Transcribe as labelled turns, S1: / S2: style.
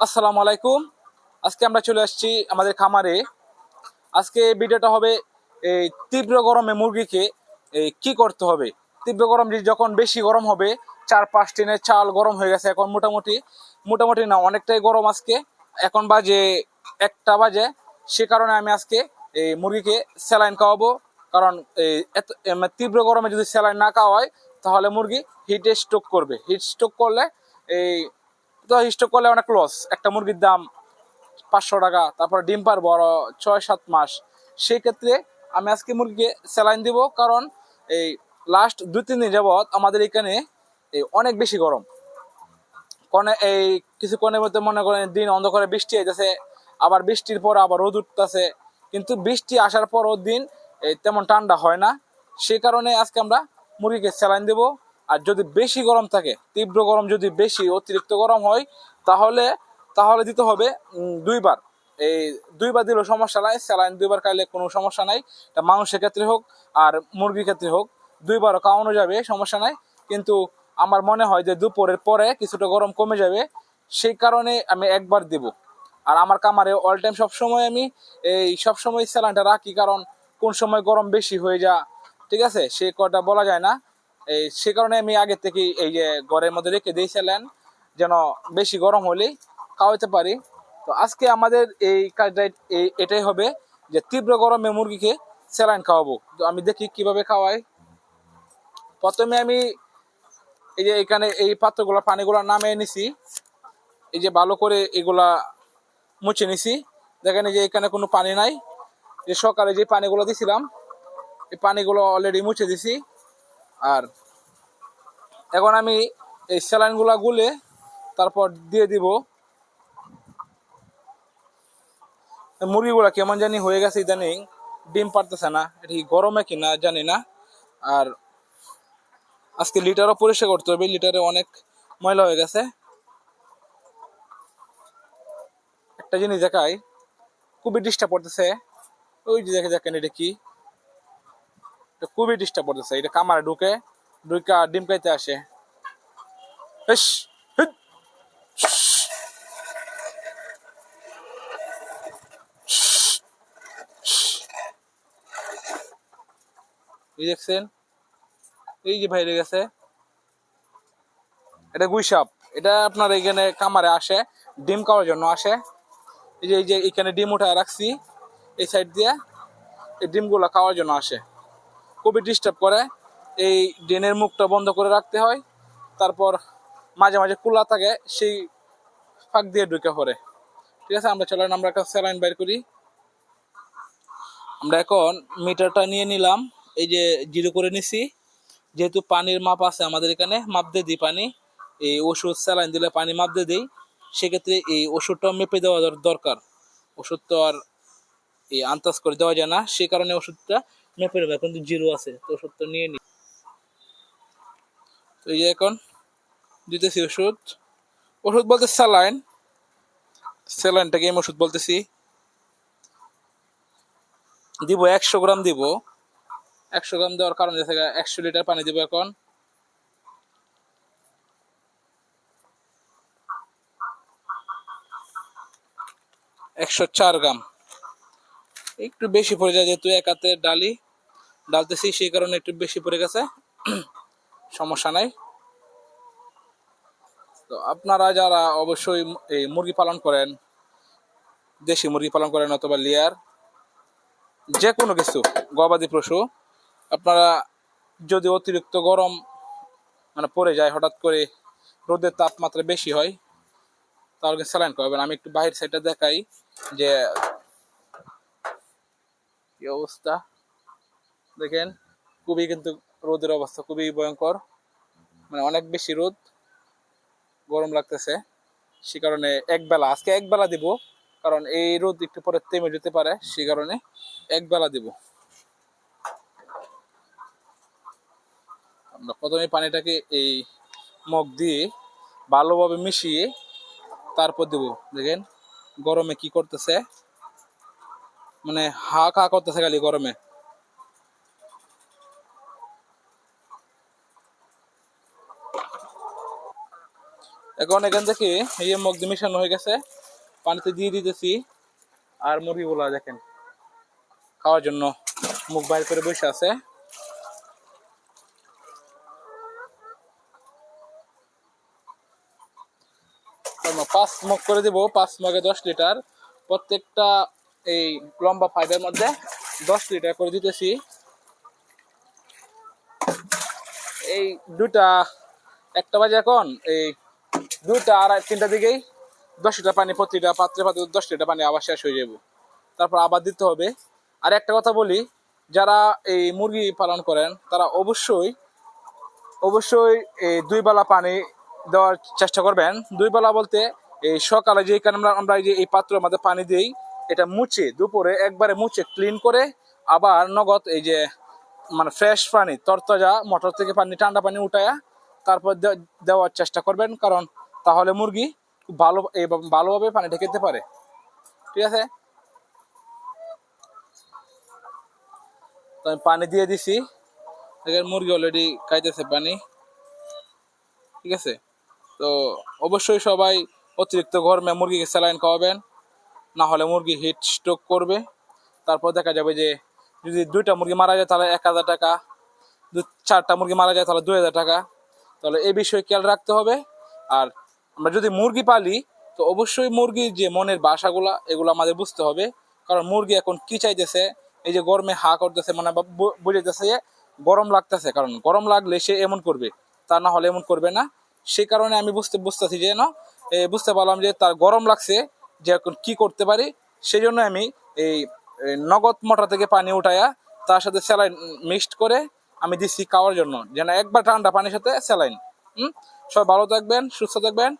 S1: আসসালামু আলাইকুম। আজকে আমরা চলে আসছি আমাদের খামারে। আজকে ভিডিওটা হবে এই তীব্র গরমে মুরগিকে, এই কি করতে হবে? তীব্র গরম যখন বেশি গরম হবে চার পাঁচ টিনের চাল গরম হয়ে গেছে এখন মোটামুটি। মোটামুটি না, অনেকটাই গরম আজকে। এখন বাজে একটা বাজে। সে কারণে আমি আজকে এই মুরগিকে স্যালাইন খাওয়াবো। কারণ এই এত তীব্র গরমে যদি স্যালাইন না খাওয়ায়, তাহলে মুরগি হিটে স্ট্রোক করবে। হিট স্ট্রোক করলে এই স্টক করলে অনেক লস একটা মুরগির দাম পাঁচশো টাকা, তারপর ডিম পার বড় ছয় সাত মাস। সেই ক্ষেত্রে আমি আজকে মুরগিকে স্যালাইন দিব, কারণ এই লাস্ট দুই, তিন দিন যাবৎ আমাদের এখানে এই অনেক বেশি গরম। কনে এই কিছু কোণের মধ্যে মনে করেন দিন অন্ধকারে বৃষ্টি হইতেছে আবার বৃষ্টির পর আবার রোদ উঠতেছে, কিন্তু বৃষ্টি আসার পরও দিন এই তেমন ঠান্ডা হয় না। সেই কারণে আজকে আমরা মুরগিকে স্যালাইন দেব। আর যদি বেশি গরম থাকে, তীব্র গরম যদি বেশি, অতিরিক্ত গরম হয়, তাহলে তাহলে দিতে হবে দুইবার। এই দুইবার দিলেও সমস্যা নাই, স্যালাইন দুইবার খাইলে কোনো সমস্যা নাই। মানুষের ক্ষেত্রে হোক আর মুরগির ক্ষেত্রে হোক, দুইবারও খাওয়ানো যাবে, সমস্যা নাই। কিন্তু আমার মনে হয় যে দুপুরের পরে কিছুটা গরম কমে যাবে, সেই কারণে আমি একবার দিব। আর আমার কামারে অল টাইম সবসময় আমি এই সবসময় স্যালাইনটা রাখি, কারণ কোন সময় গরম বেশি হয়ে যা, ঠিক আছে? সে কটা বলা যায় না। এই, সে কারণে আমি আগে থেকে এই যে ঘরের মধ্যে রেখে স্যালাইন যেন বেশি গরম হলেই খাওয়াতে পারি। তো আজকে আমাদের এই কাজটা এই- এটাই হবে যে তীব্র গরমে মুরগিকে স্যালাইন খাওয়াবো। তো আমি দেখি কীভাবে খাওয়াই। প্রথমে আমি এই যে এখানে এই পাত্রগুলো, পানিগুলো নামিয়ে নিছি। এই যে ভালো করে এগুলা মুছে নিছি। দেখেন যে এখানে কোনো পানি নাই। যে সকালে যে পানিগুলো দিছিলাম, এই পানিগুলো অলরেডি মুছে দিছি। আর এখন আমি এই স্যালাইনগুলা গুলে তারপর দিয়ে দিব। মুরগিগুলা কেমন জানি হয়ে গেছে ইদানিং, ডিম পারতেছে না, এটা গরমে কিনা জানি না। আর আজকে লিটারও পরিষ্কার করতে হবে, লিটারে অনেক ময়লা হয়ে গেছে। একটা জিনিস দেখায় খুবই ডিস্টার্ব করতেছে। ওই যে দেখে দেখেন এটা কি। এটা খুবই ডিস্টার্ব করতেছে এটা কামারে ঢুকে ঢুকে ডিম খাইতে আসে। এই দেখছেন? এই যে বাইরে গেছে। এটা গুইসাপ এটা আপনার এখানে কামারে আসে, ডিম খাওয়ার জন্য আসে। এই যে এই যে এখানে ডিম উঠায় রাখছি, এই সাইড দিয়ে। এই ডিমগুলো খাওয়ার জন্য আসে। খুবই ডিস্টার্ব করে, এই ড্রেনের মুখটা বন্ধ করে রাখতে হয়, তারপর মাঝে মাঝে কুলা থাকে, সেই ফাঁক দিয়ে ঢুকে পড়ে। ঠিক আছে, আমরা চলেন, আমরা একটা স্যালাইন বাইর করি। আমরা এখন মিটারটা নিয়ে নিলাম, এই যে জিরো করে নিছি। যেহেতু পানির মাপ আছে আমাদের এখানে, মাপ দিয়ে দিই পানি। এই ওষুধ স্যালাইন দিলে পানি মাপ দিয়ে দিই, সেক্ষেত্রে এই ওষুধটা মেপে দেওয়া দর- দরকার। ওষুধ তো আর এই আন্দাজ করে দেওয়া যায় না, সে কারণে ওষুধটা মেপে দেবে কিন্তু জিরো আছে, তো ওষুধটা নিয়ে নিই তো এই যে এখন দিতেছি ওষুধ। ওষুধ বলতে স্যালাইন। স্যালাইনটাকে আমি ওষুধ বলতেছি। দিব একশো গ্রাম দিব। একশো গ্রাম দেওয়ার কারণ আছে একশো লিটার পানি দিব এখন। একশো চার গ্রাম। একটু বেশি পড়ে যায় যেহেতু এক হাতে ডালি। ডালতেছি, সেই কারণে একটু বেশি পড়ে গেছে। সমস্যা নাই। তো আপনারা যারা অবশ্যই এই মুরগি পালন করেন, দেশি মুরগি পালন করেন অথবা লেয়ার, যে কোনো কিছু, গবাদি পশু, আপনারা যদি অতিরিক্ত গরম মানে পড়ে যায়, হঠাৎ করে রোদের তাপমাত্রা বেশি হয়, তাহলে স্যালাইন করবেন। আমি একটু বাহির সাইডটা দেখাই যে কি অবস্থা। দেখেন, খুবই কিন্তু রোদের অবস্থা, খুবই ভয়ঙ্কর। মানে অনেক বেশি রোদ, গরম লাগতেছে। সে কারণে এক বেলা, আজকে এক বেলা দিব, কারণ এই রোদ একটু পরে তেমে যেতে পারে, সে কারণে এক বেলা দিব। আমরা প্রথমে পানিটাকে এই মগ দিয়ে ভালোভাবে মিশিয়ে তারপর দেব। দেখেন, গরমে কি করতেছে? মানে হা খা করতেছে খালি গরমে। এখন এখান থেকে এই যে মগদি মিশানো হয়ে গেছে, পানিতে দিয়ে দিতেছি। আর মুরগিগুলা দেখেন, খাওয়ার জন্য মুখ বাইর করে বসে আছে। পাঁচ মগ করে দিব, পাঁচ মগে দশ লিটার। প্রত্যেকটা এই লম্বা পাইপের মধ্যে দশ লিটার করে দিতেছি। এই দুটা একটা বাজে এখন, এই দুটা আড়াই তিনটা দিকেই দশ লিটার পানি, প্রতিটা পাত্রে পাত্রে দশ লিটার পানি আবার শেষ হয়ে যাব। তারপর আবার দিতে হবে। আর একটা কথা বলি, যারা এই মুরগি পালন করেন, তারা অবশ্যই অবশ্যই এই দুই বেলা পানি দেওয়ার চেষ্টা করবেন। দুই বেলা বলতে এই সকালে যে কারণে আমরা আমরা যে এই পাত্রের মধ্যে পানি দিই, এটা মুছে দুপুরে একবারে মুছে ক্লিন করে আবার নগদ এই যে মানে ফ্রেশ পানি, তরতাজা মোটর থেকে পানি, ঠান্ডা পানি উঠায়া তারপর দেওয়ার চেষ্টা করবেন। কারণ তাহলে মুরগি খুব ভালো ভালোভাবে পানিটা খেতে পারে। ঠিক আছে? তো আমি পানি দিয়ে দিছি। দেখেন মুরগি অলরেডি খাইতেছে পানি। ঠিক আছে? তো অবশ্যই সবাই অতিরিক্ত গরমে মুরগিকে স্যালাইন খাওয়াবেন। না হলে মুরগি হিট স্ট্রোক করবে। তারপর দেখা যাবে যে যদি দুইটা মুরগি মারা যায় তাহলে এক হাজার টাকা দু চারটা মুরগি মারা যায় তাহলে দুই হাজার টাকা। তাহলে এই বিষয়ে খেয়াল রাখতে হবে। আর আমরা যদি মুরগি পালি, তো অবশ্যই মুরগির যে মনের বাসাগুলা, এগুলো আমাদের বুঝতে হবে। কারণ মুরগি এখন কি চাইতেছে? এই যে গরমে হা করতেছে মানে বুঝাইতেছে যে গরম লাগতেছে। কারণ গরম লাগলে সে এমন করবে, তা না হলে এমন করবে না। সে কারণে আমি বুঝতে বুঝতেছি যে, না বুঝতে পারলাম যে তার গরম লাগছে, যে এখন কি করতে পারি। সেই জন্য আমি এই নগদ মোটর থেকে পানি উঠায়া তার সাথে স্যালাইন মিক্সড করে আমি দিচ্ছি খাওয়ার জন্য। যেন একবার ঠান্ডা পানির সাথে স্যালাইন। হুম? সবাই ভালো থাকবেন, সুস্থ থাকবেন।